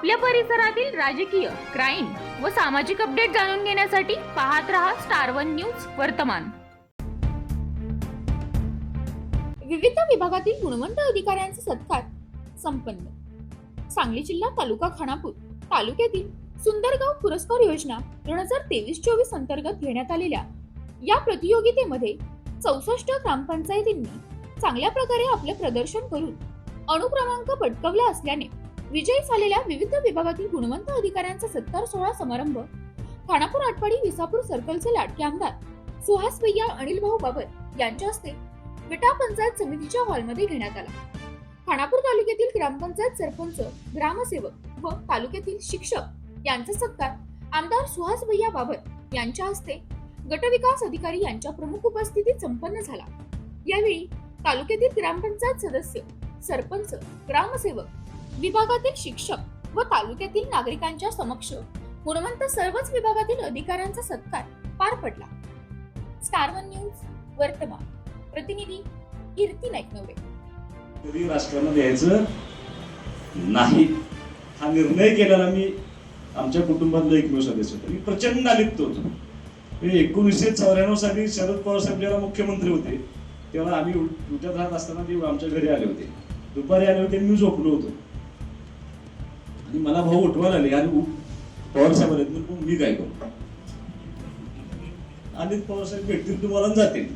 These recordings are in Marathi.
आपल्या परिसरातील राजकीय क्राईम व सामाजिक अपडेट जाणून घेण्यासाठी पाहत रहा स्टार वन न्यूज वर्तमान. विविध विभागातील गुणवंत अधिकाऱ्यांचे सत्कार संपन्न. सांगली जिल्हा तालुका खानापूर तालुक्यातील सुंदरगाव पुरस्कार योजना दोन हजार तेवीस चोवीस अंतर्गत घेण्यात आलेल्या या प्रतियोगितेमध्ये चौसष्ट ग्रामपंचायतींनी चांगल्या प्रकारे आपले प्रदर्शन करून अणुक्रमांक पटकवला असल्याने विजयी झालेल्या विविध विभागातील गुणवंत अधिकाऱ्यांचा सत्कार सोहळा समारंभ. खानापूर आटपाडी विसापूर सर्कलचे लाटके आमदार सुहास भैया अनिल भाऊ बाबर यांच्या हस्ते विटा पंचायत समितीच्या हॉलमध्ये घेण्यात आला. खानापूर तालुक्यातील ग्रामपंचायत सरपंच ग्रामसेवक व तालुक्यातील शिक्षक यांचा सत्कार आमदार सुहास भैया बाबर यांच्या हस्ते गटविकास अधिकारी यांच्या प्रमुख उपस्थितीत संपन्न झाला. यावेळी तालुक्यातील ग्रामपंचायत सदस्य सरपंच ग्रामसेवक विभागातील शिक्षक व तालुक्यातील नागरिकांच्या समक्ष. गुणवंत सर्वच विभागातील अधिकाऱ्यांचा सत्कार पार पडला. स्टार वन न्यूज वर्तमान. प्रतिनिधी कीर्ती नाईकनवरे. कधी राजकारण द्यायचं नाही. हा निर्णय केलेला मी आमच्या कुटुंबातला एकमेव सदस्य होतो. मी प्रचंड आलिप्त होतो. एकोणीसशे चौऱ्याण्णव साली शरद पवार साहेब जेव्हा मुख्यमंत्री होते तेव्हा आम्ही उल- उलट्यात राहत असताना ते आमच्या घरी आले होते. दुपारी आले होते मी झोपलो होतो. आणि मला भाऊ उठवायला आले आणि पवार साहेब आले मी मी काय करू? आणि पवार साहेब भेटतील तुम्हाला जातील.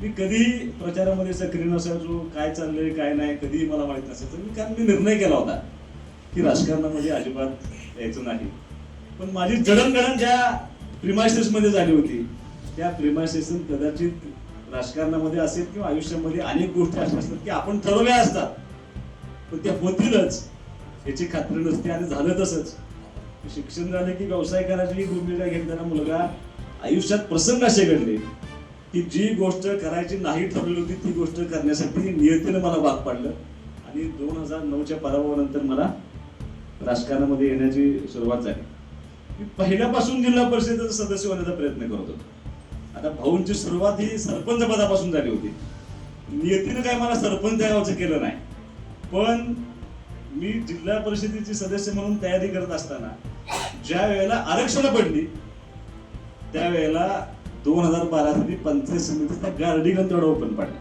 मी कधी प्रचारामध्ये सक्रिय नसायचो काय चाललंय काय नाही कधी मला माहीत नसायचं. मी कारण मी निर्णय केला होता की राजकारणामध्ये अजिबात यायचं नाही. पण माझी जडणघडण ज्या प्रिमायसेसमध्ये झाली होती त्या प्रिमायसेस कदाचित राजकारणामध्ये असेल किंवा आयुष्यामध्ये अनेक गोष्टी अशा असतात की आपण ठरवल्या असतात. पण त्या होतीलच. याची खात्री नसते आणि झालं तसंच. शिक्षण झालं की व्यवसाय करायची भूमिका घेतलेला मुलगा आयुष्यात प्रसंग असे घडले. की जी गोष्ट करायची नाही ठरवली होती ती गोष्ट करण्यासाठी नियतीनं मला भाग पाडलं. आणि दोन हजार नऊच्या पराभवानंतर मला राजकारणामध्ये येण्याची सुरुवात झाली. मी पहिल्यापासून जिल्हा परिषदेचा सदस्य होण्याचा प्रयत्न करत होतो. आता भाऊंची सुरुवात ही सरपंच पदापासून झाली होती. नियतीनं काय मला सरपंच त्या गावचं केलं नाही. पण मी जिल्हा परिषदेची सदस्य म्हणून तयारी करत असताना ज्या वेळेला आरक्षण पडली त्यावेळेला दोन हजार बारा साली पंचायत समितीचा गार्डिगन तेवढा ओपन पडला.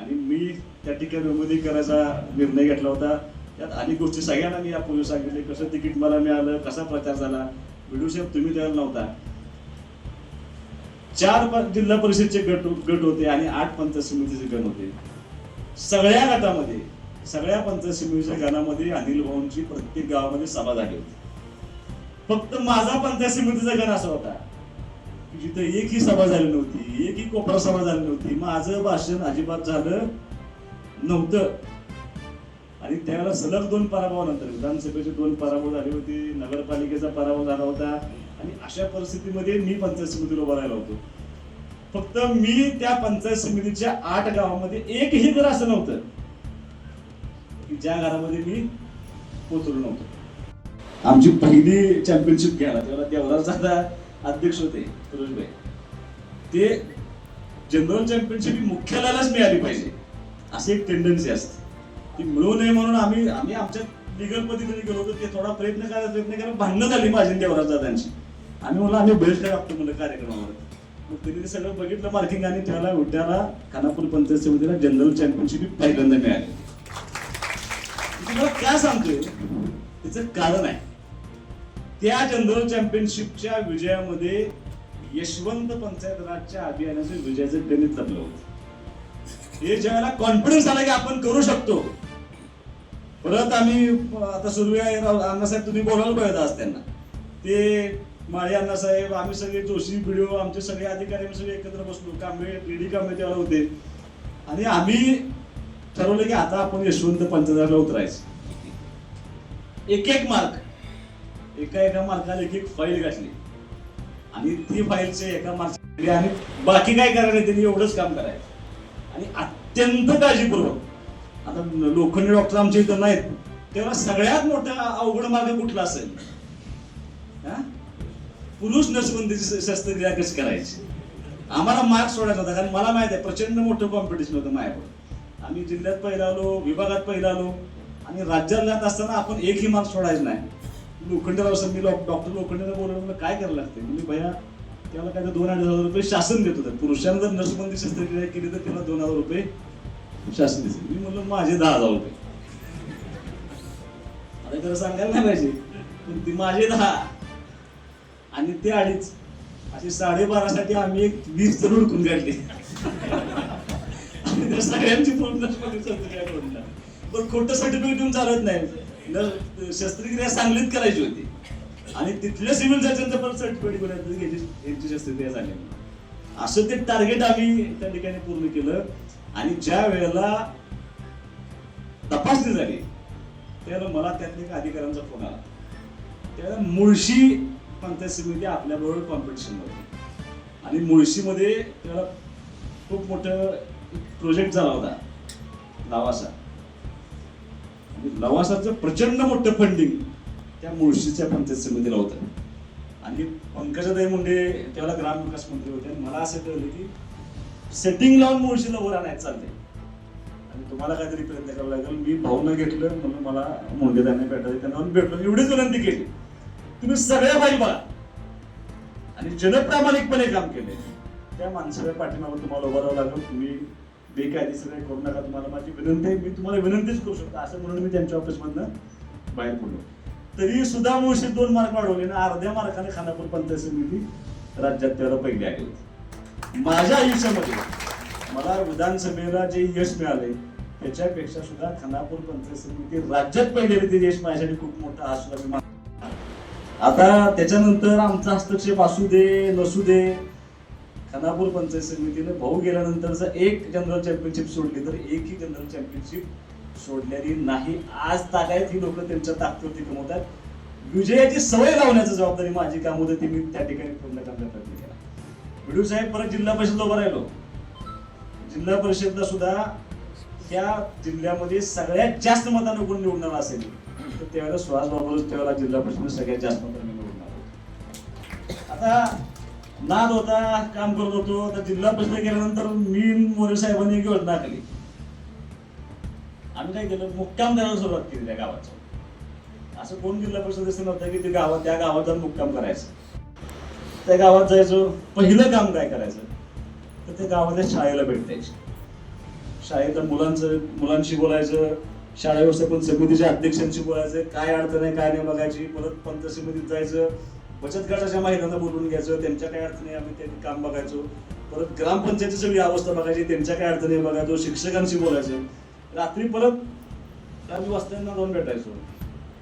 आणि मी त्या ठिकाणी उमेदी करायचा निर्णय घेतला होता. त्यात अनेक गोष्टी सगळ्यांना मी यापूर्वी सांगितले कसं तिकीट मला मिळालं कसा प्रचार झाला. व्हिडिओ साहेब तुम्ही द्यायला नव्हता. चार जिल्हा परिषदचे गट गट होते आणि आठ पंचायत समितीचे गण होते. सगळ्या गटामध्ये सगळ्या पंचायत समितीच्या गणामध्ये अनिल भाऊंची प्रत्येक गावामध्ये सभा झाली होती. फक्त माझा पंचायत समितीचा गण असा होता की जिथं एकही सभा झाली नव्हती एकही कोपरा सभा झाली नव्हती माझं भाषण अजिबात झालं नव्हतं. आणि त्यावेळेला सलग दोन पराभवानंतर विधानसभेचे दोन पराभव झाले होते नगरपालिकेचा पराभव झाला होता. आणि अशा परिस्थितीमध्ये मी पंचायत समितीला उभा राहिला होतो. फक्त मी त्या पंचायत समितीच्या आठ गावामध्ये एकही घर असं नव्हतं ज्या घरामध्ये मी पोचलो नव्हतो. आमची पहिली चॅम्पियनशिप घ्यायला तेव्हा देवराज दादा अध्यक्ष होते सुरेशभाई ते जनरल चॅम्पियनशिप ही मुख्यालयालाच मिळाली पाहिजे. अशी एक टेंडन्सी असते. ती मिळू नये म्हणून आम्ही आम्ही आमच्या लिगल पद्धतीने गेलो होतो ते थोडा प्रयत्न करायचा प्रयत्न करा भांडणं झाली पाहिजे आणि देवराज दादांची. आम्ही म्हणलं आम्ही बेस्ट टाकतो म्हणलं कार्यक्रमावर. मग त्यांनी ते सगळं बघितलं मार्किंग आणि त्याला उड्याला खानापूर पंचायत समितीला जनरल चॅम्पियनशिप पहिल्यांदा मिळाली. तुम्हाला काय सांगतोय? त्याचं कारण आहे. त्या जनरल चॅम्पियनशिपच्या विजयामध्ये यशवंत पंचायत राजच्या अभियानाचे विजयाचं गणित लपलं होतं. हे ज्यावेळेला कॉन्फिडन्स आला की आपण करू शकतो. परत आम्ही आता सुरवे अण्णासाहेब तुम्ही बोलायला पाहिजे आज त्यांना. ते माळी अण्णासाहेब आम्ही सगळे जोशी व्हिडिओ आमचे सगळे अधिकारी आम्ही सगळे एकत्र बसलो. कामे डी कामे त्यावेळेला होते. आणि आम्ही ठरवलं की आता आपण यशवंत पंचायतला उतरायचं. एक एक मार्क एका एका मार्काला एक एक फाईल घातली. आणि ती फाईलचे एका मार्क आणि बाकी काय करायला त्यांनी एवढंच काम करायचं. आणि अत्यंत काळजीपूर्वक आता लोखंडी डॉक्टर आमच्या इथं नाहीत तेव्हा सगळ्यात मोठा अवघड मार्ग कुठला असेल? हा? पुरुष नसबंदीची शस्त्रक्रिया कशी करायची? आम्हाला मार्क सोडायचा होता कारण मला माहीत आहे प्रचंड मोठं कॉम्पिटिशन होतं माझ्यावर आम्ही जिल्ह्यात पहिला आलो विभागात पहिला आलो. आणि राज्यात जात असताना आपण एकही मार्क सोडायचा नाही. लोखंडेराव सर मी डॉक्टर लोखंडेला बोलवलं मला काय करायला लागते म्हणजे भैया त्याला काय तर दोन अडीच हजार रुपये शासन देत होतं. पुरुषांना जर नसबंदी शस्त्रक्रिया केली तर त्याला दोन हजार रुपये शासन देते मी म्हणलं माझे दहा हजार रुपये. आता खरं सांगायला नाही पाहिजे पण ती माझे दहा. आणि ते अडीच. असे साडेबारासाठी आम्ही एक वीस तर हुडकून काढले. त्या सगळ्यांची शस्त्रक्रिया करून पण खोटं सर्टिफिकेट देऊन चालत नाही. शस्त्रक्रिया सांगलीत करायची होती. आणि तिथल्या सिव्हिल सर्जनचं पण सर्टिफिकेट घेऊन घ्यायची यांची शस्त्रक्रिया झाली. असं ते टार्गेट आम्ही त्या ठिकाणी पूर्ण केलं. आणि ज्या वेळेला तपासणी झाली त्यावेळेला मला त्यातल्या एका अधिकाऱ्यांचा फोन आला. त्यावेळेला मुळशी पंचायत समिती आपल्याबरोबर कॉम्पिटिशन होती. आणि मुळशीमध्ये त्याला खूप मोठं प्रोजेक्ट झाला होता. लवासा. आणि लवासाचं प्रचंड मोठं फंडिंग त्या मुळशीच्या पंचायत समितीला होतं. आणि पंकजाताई मुंडे त्यावेळेला ग्रामविकास मंत्री होते. आणि मला असं कळलं की सेटिंग लावून मुळशीला वर आणायचं चालते आणि तुम्हाला काहीतरी प्रयत्न करावा लागेल. मी भाऊनं घेतलं म्हणून मला मुंडे त्यांना भेटायचं त्यांना भेटलो. एवढीच विनंती केली. तुम्ही सगळ्या फाईल बघा. आणि जनप्रामाणिकपणे काम केले त्या माणसाच्या पाठीमागून तुम्हाला उभारावं लागलं लागेल. तुम्ही बेकायदेशीर करू नका तुम्हाला. माझी विनंती आहे मी तुम्हाला विनंतीच करू शकतो. असं म्हणून मी त्यांच्या ऑफिसमधनं बाहेर पडलो. तरी सुद्धा मुळशी दोन मार्क वाढवले ना अर्ध्या मार्काने खानापूर पंचायत समिती राज्यात त्याला पहिली आले माझ्या आयुष्यामध्ये मला विधानसभेला जे यश मिळाले त्याच्यापेक्षा सुद्धा खानापूर पंचायत समिती राज्यात पहिले ते यश माझ्यासाठी खूप मोठा हा सुद्धा मी आता त्याच्यानंतर आमचा हस्तक्षेप असू दे नसू दे खानापूर पंचायत समितीने भाऊ गेल्यानंतरचा एक जनरल चॅम्पियनशिप सोडली तर एकही जनरल चॅम्पियनशिप सोडलेली नाही. आज तागायत ही लोक त्यांच्या ताकदीवरती कमवतात विजयाची सवय लावण्याची जबाबदारी माझी काम होते ती मी त्या ठिकाणी पूर्ण करण्याचा प्रयत्न केला. बिडू साहेब परत जिल्हा परिषद उभं राहिलो. जिल्हा परिषदला सुद्धा त्या जिल्ह्यामध्ये सगळ्यात जास्त मतांना कोण निवडणार असेल तर त्यावेळेला सुहास बाबूच त्यावेळेला जिल्हा परिषद सगळ्यात जास्त मतांनी निवडणार आता नाद होता काम करत होतो तर जिल्हा परिषद गेल्यानंतर मी मोरे साहेबांनी एक योजना आखली आम्ही काय केलं? मुक्काम करायला सुरुवात केली त्या गावाचं असं कोण जिल्हा परिषद असं नव्हतं की ते गावात त्या गावात जाऊन मुक्काम करायचं. त्या गावात जायचो पहिलं काम काय करायचं? तर त्या गावातल्या शाळेला भेट द्यायची शाळेतल्या मुलांचं मुलांशी बोलायचं शाळा व्यवस्थापन समितीच्या अध्यक्षांशी बोलायचं काय अडचण आहे काय नाही बघायची परत पंत समितीत जायचं बचत गटाच्या महिलांना बोलून घ्यायचं त्यांच्या काय अडचणी आहे आम्ही त्यांनी काम बघायचो. परत ग्रामपंचायतीची सगळी अवस्था बघायची त्यांच्या काय अडचणी बघायचो शिक्षकांशी बोलायचं. रात्री परत आम्ही वाजताना जाऊन भेटायचो.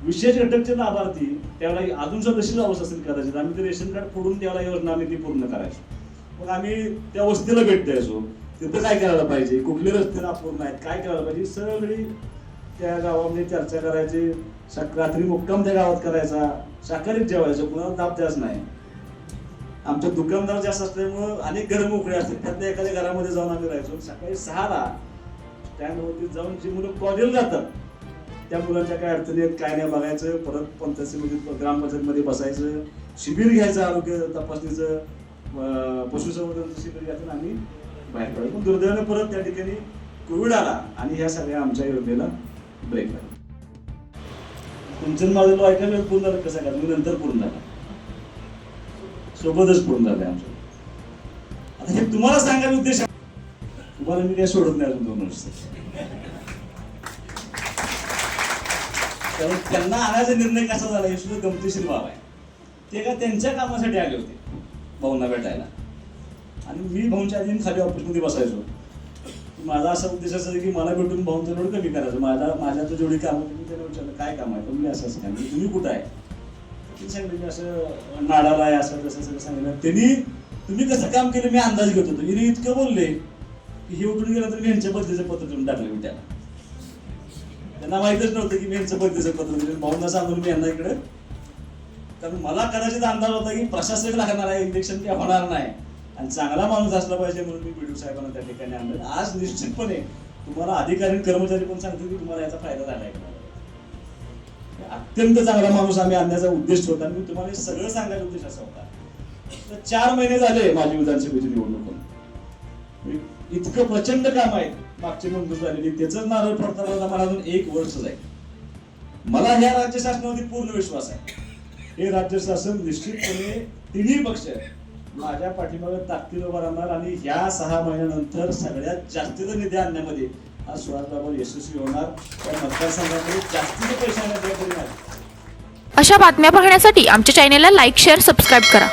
विशेष घटकचे लाभार्थी त्यावेळेला अजून सुद्धा तशीच अवस्था असेल कदाचित आम्ही ते रेशन कार्ड फोडून त्याला योजना आम्ही ती पूर्ण करायचो. मग आम्ही त्या वस्तीला भेट द्यायचो. तिथं काय करायला पाहिजे? कुठले रस्ते अपूर्ण आहेत? काय करायला पाहिजे? सगळी त्या गावामध्ये चर्चा करायची. रात्री मुक्काम त्या गावात करायचा. साखरीत जेवायचो कुणाला ताप द्यायच नाही. आमच्या दुकानदार जास्त असल्यामुळं अनेक घर मोकळे असतात. त्यातल्या एखाद्या घरामध्ये जाऊन आम्ही राहायचो. सकाळी सहाला स्टँडवरती जाऊन जी मुलं कॉलेजला जातात त्या मुलांच्या काय अडचणी आहेत काय नाही बघायचं. परत पंचायतीमध्ये ग्रामपंचायतमध्ये बसायचं. शिबिर घ्यायचं आरोग्य तपासणीचं. पशुसंवर्धनचं शिबिर घ्यायचं आणि आम्ही बाहेर पडायचं. पण दुर्दैवाने परत त्या ठिकाणी कोविड आला आणि ह्या सगळ्या आमच्या योजनेला ब्रेक लागला तुमचं माझं ऐका वेळ पूर्ण झालं. कसं काय मी नंतर पूर्ण झाला. सोबतच पूर्ण झालं आमचं. आता हे तुम्हाला सांगायला उद्देश तुम्हाला मी काय सोडत नाही अजून दोन वर्ष. कारण त्यांना आणायचा निर्णय कसा झाला? हे सुद्धा गमतीशीर बाब आहे. ते का त्यांच्या कामासाठी आले होते? भाऊंना भेटायला. आणि मी भाऊंच्या आधी खाली ऑफिसमध्ये बसायचो. माझा असा उद्देश असायचा की मला भेटून भाऊंचं लोड कमी करायचं. माझ्या माझ्या तर जेवढी कामं होती मी त्याला विचारलं काय काम आहे? तुम्ही असं असं काय तुम्ही कुठं आहे? ते सांगितलं मी असं नाडाला आहे असं तसं सगळं सांगितलं. त्यांनी तुम्ही कसं काम केलं? मी अंदाज घेत होतो. हिने इतकं बोलले की हे उठून गेलं तर मी यांच्या बदलीचं पत्र देऊन टाकलं मी त्याला. त्यांना माहितच नव्हतं की मी यांचं बदलीचं पत्र दिलं भाऊंना सांगून मी यांना इकडे कारण मला कदाचित अंदाज होता की प्रशासक लागणार आहे इंजेक्शन काय होणार नाही. आणि चांगला माणूस असला पाहिजे म्हणून मी बीडू साहेबांना त्या ठिकाणी आणलं. आज निश्चितपणे तुम्हाला अधिकारी कर्मचारी पण सांगतील की तुम्हाला याचा फायदा झाला आहे अत्यंत चांगला माणूस आम्ही आणण्याचा उद्देश होता मी तुम्हाला हे सगळं सांगायचा उद्देश असा होता. तर चार महिने झाले माझी विधानसभेची निवडणूक इतकं प्रचंड काम आहे. मागची मंजूर झालेली. त्याच नारळ पडताना मला अजून एक वर्ष जाईल. मला ह्या राज्य शासनावरती पूर्ण विश्वास आहे. हे राज्य शासन निश्चितपणे तिन्ही पक्ष माझ्या पाठीमागे ताकदीनं उभा राहणार आणि या सहा महिन्यानंतर सगळ्यात जास्तीचं निधी आणण्यामध्ये हा सुहासबाबा यशस्वी होणार. त्या मतदारसंघामध्ये जास्तीचे पैसे आणण्यात अशा बातम्या पाहण्यासाठी आमच्या चॅनेलला लाईक शेअर सबस्क्राईब करा.